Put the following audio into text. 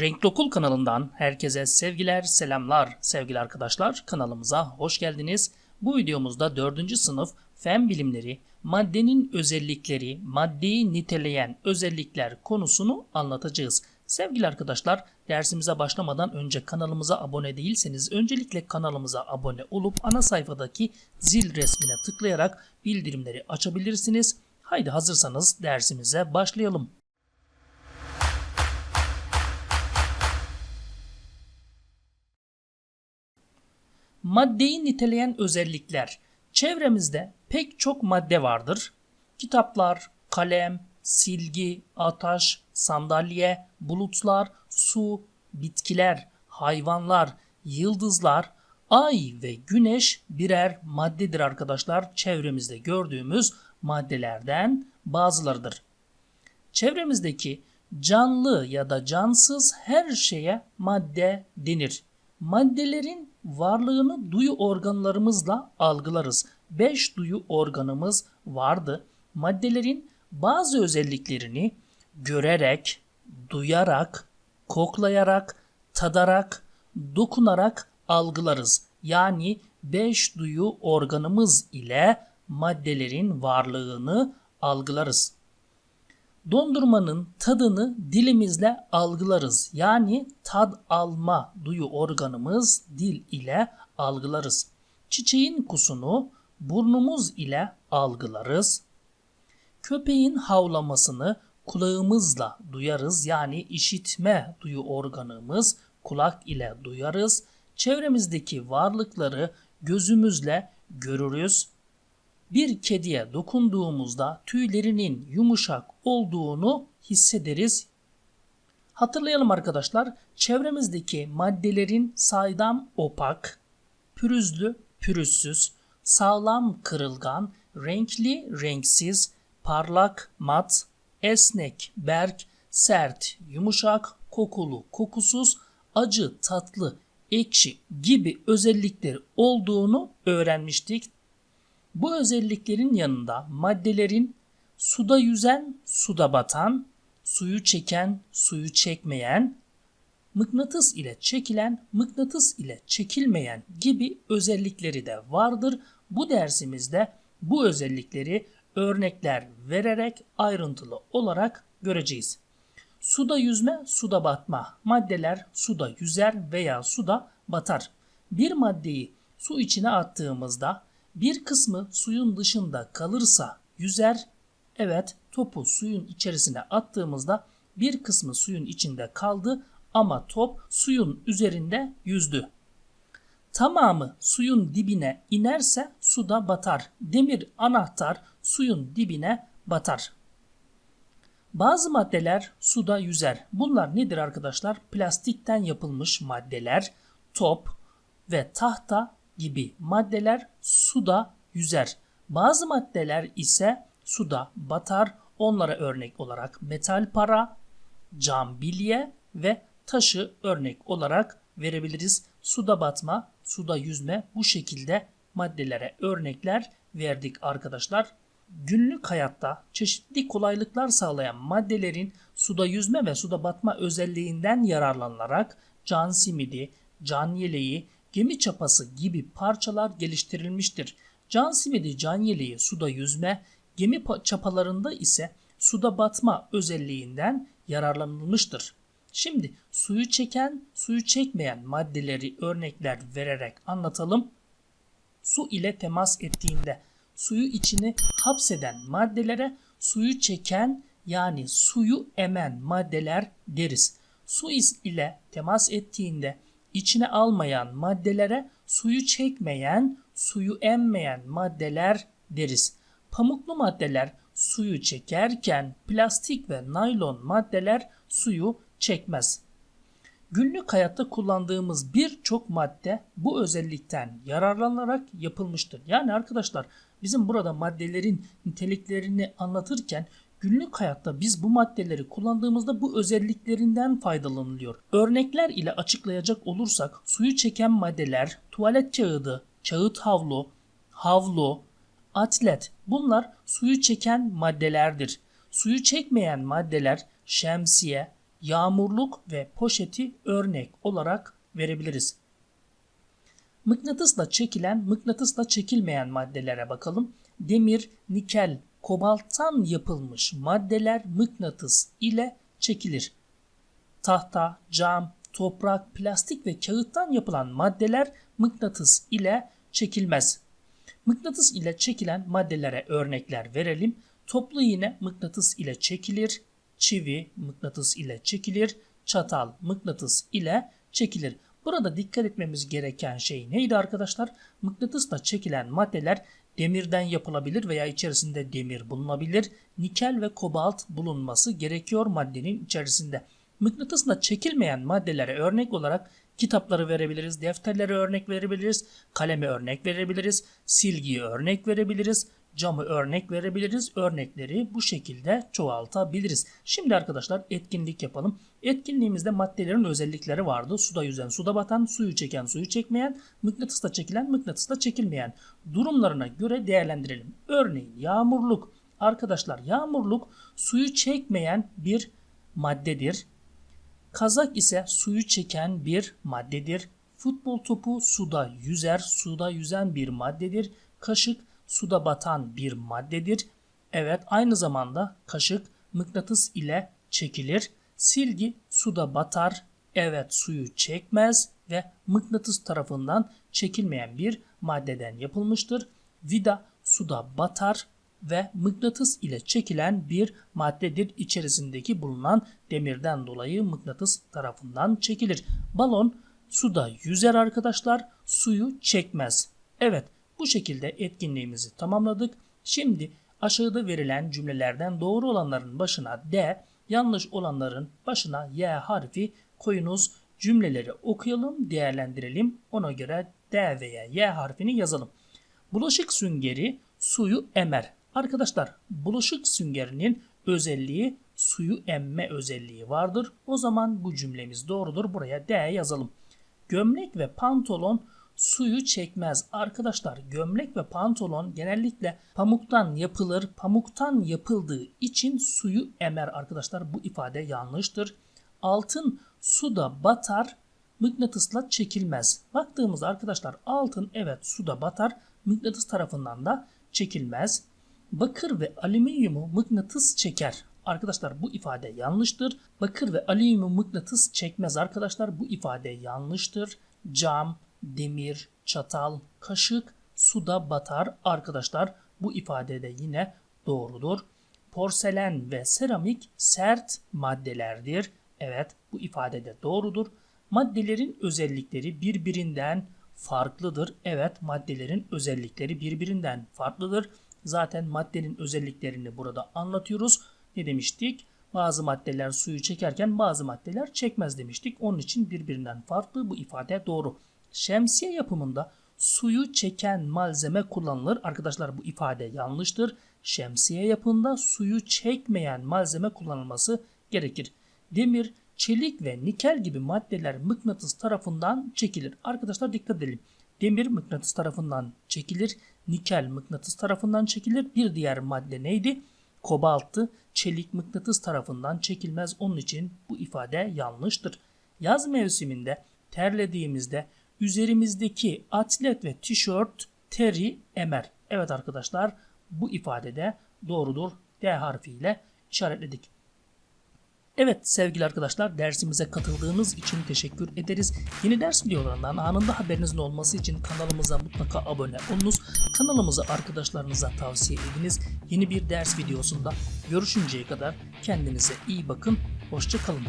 Renkli Okul kanalından herkese sevgiler, selamlar sevgili arkadaşlar. Kanalımıza hoş geldiniz. Bu videomuzda 4. sınıf fen bilimleri, maddenin özellikleri, maddeyi niteleyen özellikler konusunu anlatacağız. Sevgili arkadaşlar, dersimize başlamadan önce kanalımıza abone değilseniz öncelikle kanalımıza abone olup ana sayfadaki zil resmine tıklayarak bildirimleri açabilirsiniz. Haydi hazırsanız dersimize başlayalım. Maddeyi niteleyen özellikler. Çevremizde pek çok madde vardır. Kitaplar, kalem, silgi, ataş, sandalye, bulutlar, su, bitkiler, hayvanlar, yıldızlar, ay ve güneş birer maddedir arkadaşlar. Çevremizde gördüğümüz maddelerden bazılarıdır. Çevremizdeki canlı ya da cansız her şeye madde denir. Maddelerin varlığını duyu organlarımızla algılarız. 5 duyu organımız vardı. Maddelerin bazı özelliklerini görerek, duyarak, koklayarak, tadarak, dokunarak algılarız. Yani 5 duyu organımız ile maddelerin varlığını algılarız. Dondurmanın tadını dilimizle algılarız. Yani tad alma duyu organımız dil ile algılarız. Çiçeğin kusunu burnumuz ile algılarız. Köpeğin havlamasını kulağımızla duyarız. Yani işitme duyu organımız kulak ile duyarız. Çevremizdeki varlıkları gözümüzle görürüz bir kediye dokunduğumuzda tüylerinin yumuşak olduğunu hissederiz. Hatırlayalım arkadaşlar, çevremizdeki maddelerin saydam opak, pürüzlü pürüzsüz, sağlam kırılgan, renkli renksiz, parlak mat, esnek berk, sert yumuşak, kokulu kokusuz, acı tatlı ekşi gibi özellikleri olduğunu öğrenmiştik. Bu özelliklerin yanında maddelerin suda yüzen, suda batan, suyu çeken, suyu çekmeyen, mıknatıs ile çekilen, mıknatıs ile çekilmeyen gibi özellikleri de vardır. Bu dersimizde bu özellikleri örnekler vererek ayrıntılı olarak göreceğiz. Suda yüzme, suda batma. Maddeler suda yüzer veya suda batar. Bir maddeyi su içine attığımızda bir kısmı suyun dışında kalırsa yüzer. Evet topu suyun içerisine attığımızda bir kısmı suyun içinde kaldı ama top suyun üzerinde yüzdü. Tamamı suyun dibine inerse suda batar. Demir anahtar suyun dibine batar. Bazı maddeler suda yüzer. Bunlar nedir arkadaşlar? Plastikten yapılmış maddeler, top ve tahta gibi maddeler suda yüzer. Bazı maddeler ise suda batar. Onlara örnek olarak metal para, cam bilye ve taşı örnek olarak verebiliriz. Suda batma, suda yüzme bu şekilde maddelere örnekler verdik arkadaşlar. Günlük hayatta çeşitli kolaylıklar sağlayan maddelerin suda yüzme ve suda batma özelliğinden yararlanarak can simidi, can yeleği, gemi çapası gibi parçalar geliştirilmiştir. Can simidi can yeleği suda yüzme, gemi çapalarında ise suda batma özelliğinden yararlanılmıştır. Şimdi suyu çeken, suyu çekmeyen maddeleri örnekler vererek anlatalım. Su ile temas ettiğinde suyu içine hapseden maddelere suyu çeken yani suyu emen maddeler deriz. Su ile temas ettiğinde içine almayan maddelere suyu çekmeyen, suyu emmeyen maddeler deriz. Pamuklu maddeler suyu çekerken plastik ve naylon maddeler suyu çekmez. Günlük hayatta kullandığımız birçok madde bu özellikten yararlanarak yapılmıştır. Yani arkadaşlar bizim burada maddelerin niteliklerini anlatırken Günlük hayatta biz bu maddeleri kullandığımızda bu özelliklerinden faydalanılıyor. Örnekler ile açıklayacak olursak suyu çeken maddeler tuvalet kağıdı, kağıt havlu, havlu, atlet bunlar suyu çeken maddelerdir. Suyu çekmeyen maddeler şemsiye, yağmurluk ve poşeti örnek olarak verebiliriz. Mıknatısla çekilen, mıknatısla çekilmeyen maddelere bakalım. Demir, nikel, kobalttan yapılmış maddeler mıknatıs ile çekilir. Tahta, cam, toprak, plastik ve kağıttan yapılan maddeler mıknatıs ile çekilmez. Mıknatıs ile çekilen maddelere örnekler verelim. Toplu iğne mıknatıs ile çekilir. Çivi mıknatıs ile çekilir. Çatal mıknatıs ile çekilir. Burada dikkat etmemiz gereken şey neydi arkadaşlar? Mıknatısla çekilen maddeler demirden yapılabilir veya içerisinde demir bulunabilir. Nikel ve kobalt bulunması gerekiyor maddenin içerisinde. Mıknatısla çekilmeyen maddelere örnek olarak kitapları verebiliriz, defterlere örnek verebiliriz, kaleme örnek verebiliriz, silgiye örnek verebiliriz, camı örnek verebiliriz. Örnekleri bu şekilde çoğaltabiliriz. Şimdi arkadaşlar etkinlik yapalım. Etkinliğimizde maddelerin özellikleri vardı. Suda yüzen, suda batan, suyu çeken, suyu çekmeyen, mıknatısla çekilen, mıknatısla çekilmeyen durumlarına göre değerlendirelim. Örneğin yağmurluk. Arkadaşlar yağmurluk suyu çekmeyen bir maddedir. Kazak ise suyu çeken bir maddedir. Futbol topu suda yüzer, suda yüzen bir maddedir. Kaşık suda batan bir maddedir. Evet aynı zamanda kaşık mıknatıs ile çekilir. Silgi suda batar. Evet suyu çekmez ve mıknatıs tarafından çekilmeyen bir maddeden yapılmıştır. Vida suda batar ve mıknatıs ile çekilen bir maddedir. İçerisindeki bulunan demirden dolayı mıknatıs tarafından çekilir. Balon suda yüzer arkadaşlar, suyu çekmez. Evet, bu şekilde etkinliğimizi tamamladık. Şimdi aşağıda verilen cümlelerden doğru olanların başına D, yanlış olanların başına Y harfi koyunuz. Cümleleri okuyalım, değerlendirelim. Ona göre D veya Y harfini yazalım. Bulaşık süngeri suyu emer. Arkadaşlar bulaşık süngerinin özelliği suyu emme özelliği vardır. O zaman bu cümlemiz doğrudur. Buraya D yazalım. Gömlek ve pantolon suyu çekmez. Arkadaşlar gömlek ve pantolon genellikle pamuktan yapılır. Pamuktan yapıldığı için suyu emer arkadaşlar. Bu ifade yanlıştır. Altın suda batar, mıknatısla çekilmez. Baktığımızda arkadaşlar altın evet suda batar, mıknatıs tarafından da çekilmez. Bakır ve alüminyumu mıknatıs çeker. Arkadaşlar bu ifade yanlıştır. Bakır ve alüminyum mıknatıs çekmez arkadaşlar. Bu ifade yanlıştır. Cam, demir, çatal, kaşık suda batar arkadaşlar. Bu ifade de yine doğrudur. Porselen ve seramik sert maddelerdir. Evet bu ifade de doğrudur. Maddelerin özellikleri birbirinden farklıdır. Evet maddelerin özellikleri birbirinden farklıdır. Zaten maddenin özelliklerini burada anlatıyoruz. Ne demiştik? Bazı maddeler suyu çekerken bazı maddeler çekmez demiştik. Onun için birbirinden farklı bu ifade doğru. Şemsiye yapımında suyu çeken malzeme kullanılır. Arkadaşlar bu ifade yanlıştır. Şemsiye yapımında suyu çekmeyen malzeme kullanılması gerekir. Demir, çelik ve nikel gibi maddeler mıknatıs tarafından çekilir. Arkadaşlar dikkat edelim. Demir mıknatıs tarafından çekilir. Nikel mıknatıs tarafından çekilir. Bir diğer madde neydi? Kobaltı, çelik mıknatıs tarafından çekilmez. Onun için bu ifade yanlıştır. Yaz mevsiminde terlediğimizde üzerimizdeki atlet ve tişört teri emer. Evet arkadaşlar bu ifadede doğrudur. D harfiyle işaretledik. Evet sevgili arkadaşlar dersimize katıldığınız için teşekkür ederiz. Yeni ders videolarından anında haberinizin olması için kanalımıza mutlaka abone olunuz. Kanalımızı arkadaşlarınıza tavsiye ediniz. Yeni bir ders videosunda görüşünceye kadar kendinize iyi bakın. Hoşçakalın.